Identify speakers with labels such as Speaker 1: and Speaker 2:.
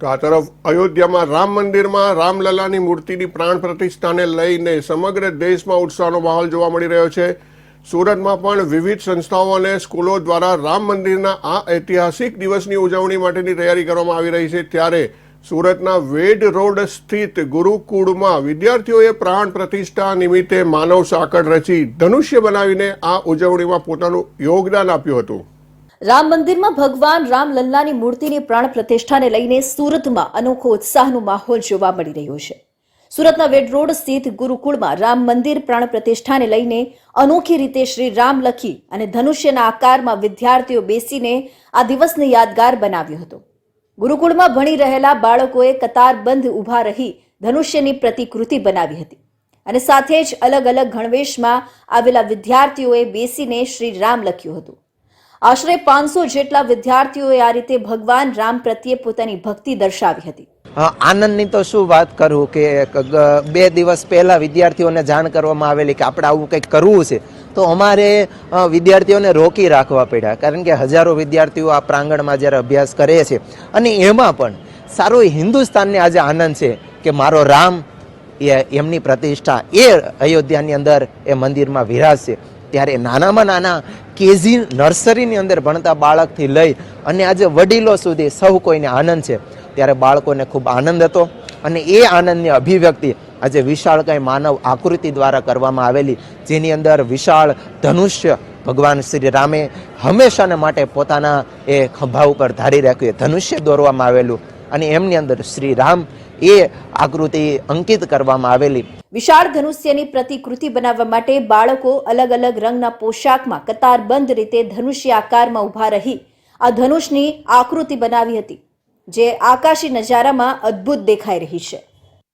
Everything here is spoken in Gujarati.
Speaker 1: તો આ તરફ અયોધ્યામાં રામ મંદિરમાં રામલલાની મૂર્તિની પ્રાણ પ્રતિષ્ઠાને લઈને સમગ્ર દેશમાં ઉત્સાહનો માહોલ જોવા મળી રહ્યો છે. સુરતમાં પણ વિવિધ સંસ્થાઓ અને સ્કૂલો દ્વારા રામ મંદિરના આ ઐતિહાસિક દિવસની ઉજવણી માટેની તૈયારી કરવામાં આવી રહી છે. ત્યારે સુરતના વેડ રોડ સ્થિત ગુરુકુળમાં વિદ્યાર્થીઓએ પ્રાણ પ્રતિષ્ઠા નિમિત્તે માનવ સાંકળ રચી ધનુષ્ય બનાવીને આ ઉજવણીમાં પોતાનું યોગદાન આપ્યું હતું.
Speaker 2: રામ મંદિરમાં ભગવાન રામલલ્લાની મૂર્તિની પ્રાણ પ્રતિષ્ઠાને લઈને સુરતમાં અનોખો ઉત્સાહનો માહોલ જોવા મળી રહ્યો છે. સુરતના વેડ રોડ સ્થિત ગુરુકુળમાં રામ મંદિર પ્રાણ પ્રતિષ્ઠાને લઈને અનોખી રીતે શ્રી રામ લખી અને ધનુષ્યના આકારમાં વિદ્યાર્થીઓ બેસીને આ દિવસને યાદગાર બનાવ્યો હતો. ગુરુકુળમાં ભણી રહેલા બાળકોએ કતારબંધ ઊભા રહી ધનુષ્યની પ્રતિકૃતિ બનાવી હતી અને સાથે જ અલગ અલગ ગણવેશમાં આવેલા વિદ્યાર્થીઓએ બેસીને શ્રી રામ લખ્યું હતું. આશરે પાંચસો જેટલા વિદ્યાર્થીઓએ આ રીતે ભગવાન રામ પ્રત્યે પોતાની ભક્તિ દર્શાવી હતી.
Speaker 3: આનંદની તો શું વાત કરું કે બે દિવસ પહેલા વિદ્યાર્થીઓને જાણ કરવામાં આવેલી કે આપણે આવું કંઈક કરવું છે, તો અમારે વિદ્યાર્થીઓને રોકી રાખવા પડ્યા. કારણ કે હજારો વિદ્યાર્થીઓ આ પ્રાંગણમાં જ્યારે અભ્યાસ કરે છે, અને એમાં પણ સારો હિન્દુસ્તાનને આજે આનંદ છે કે મારો રામ એ, એમની પ્રતિષ્ઠા એ અયોધ્યાની અંદર એ મંદિરમાં વિરાજશે. ત્યારે નાનામાં નાના કેજી નર્સરીની અંદર ભણતા બાળકથી લઈ અને આજે વડીલો સુધી સૌ કોઈને આનંદ છે. ત્યારે બાળકોને ખૂબ આનંદ હતો અને એ આનંદની અભિવ્યક્તિ આજે વિશાળ કંઈ માનવ આકૃતિ દ્વારા કરવામાં આવેલી, જેની અંદર વિશાળ ધનુષ્ય ભગવાન શ્રી રામે હંમેશાને માટે પોતાના એ ખભા ઉપર ધારી રાખ્યું. ધનુષ્ય દોરવામાં આવેલું અને એમની અંદર શ્રી રામ એ આકૃતિ અંકિત કરવામાં આવેલી.
Speaker 2: વિશાળ ધનુષ્યની પ્રતિકૃતિ બનાવવા માટે બાળકો અલગ અલગ રંગના પોશાકમાં કતારબંધ રીતે ધનુષ્ય આકારમાં ઊભા રહી આ ધનુષની આકૃતિ બનાવી હતી, જે આકાશી નજારામાં અદ્ભુત દેખાઈ રહી છે.